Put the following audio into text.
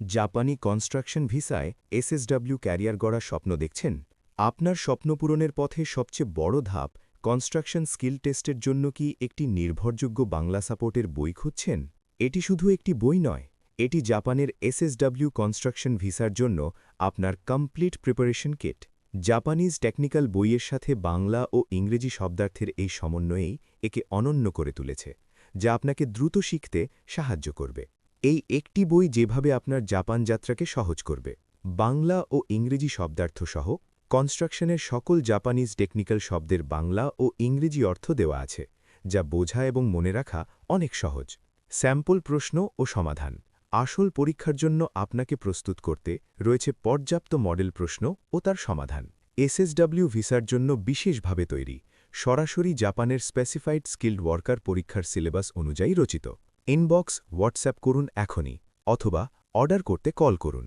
জাপানি কনস্ট্রাকশন ভিসায় SSW career গড়ার স্বপ্ন দেখছেন? আপনার স্বপ্ন পূরণের পথে সবচেয়ে বড় ধাপ কনস্ট্রাকশন স্কিল টেস্টের জন্য কি একটি নির্ভরযোগ্য বাংলা সাপোর্টের বই খুঁজছেন? এটি শুধু একটি বই নয়, এটি জাপানের এসএসডব্লিউ কনস্ট্রাকশন ভিসার জন্য আপনার complete preparation kit. Japanese technical বইয়ের সাথে বাংলা ও ইংরেজি শব্দার্থের এই সমন্বয়েই একে অনন্য করে তুলেছে, যা আপনাকে দ্রুত শিখতে সাহায্য করবে। এই একটি বই যেভাবে আপনার জাপান যাত্রাকে সহজ করবে, বাংলা ও ইংরেজি শব্দার্থ সহ কনস্ট্রাকশনের সকল জাপানিজ টেকনিক্যাল শব্দের বাংলা ও ইংরেজি অর্থ দেওয়া আছে, যা বোঝা এবং মনে রাখা অনেক সহজ। স্যাম্পল প্রশ্ন ও সমাধান। আসল পরীক্ষার জন্য আপনাকে প্রস্তুত করতে রয়েছে পর্যাপ্ত মডেল প্রশ্ন ও তার সমাধান। এসএসডব্লিউ ভিসার জন্য বিশেষভাবে তৈরি, সরাসরি জাপানের স্পেসিফাইড স্কিল্ড ওয়ার্কার পরীক্ষার সিলেবাস অনুযায়ী রচিত। ইনবক্স হোয়াটসঅ্যাপ করুন এখনই অথবা অর্ডার করতে কল করুন।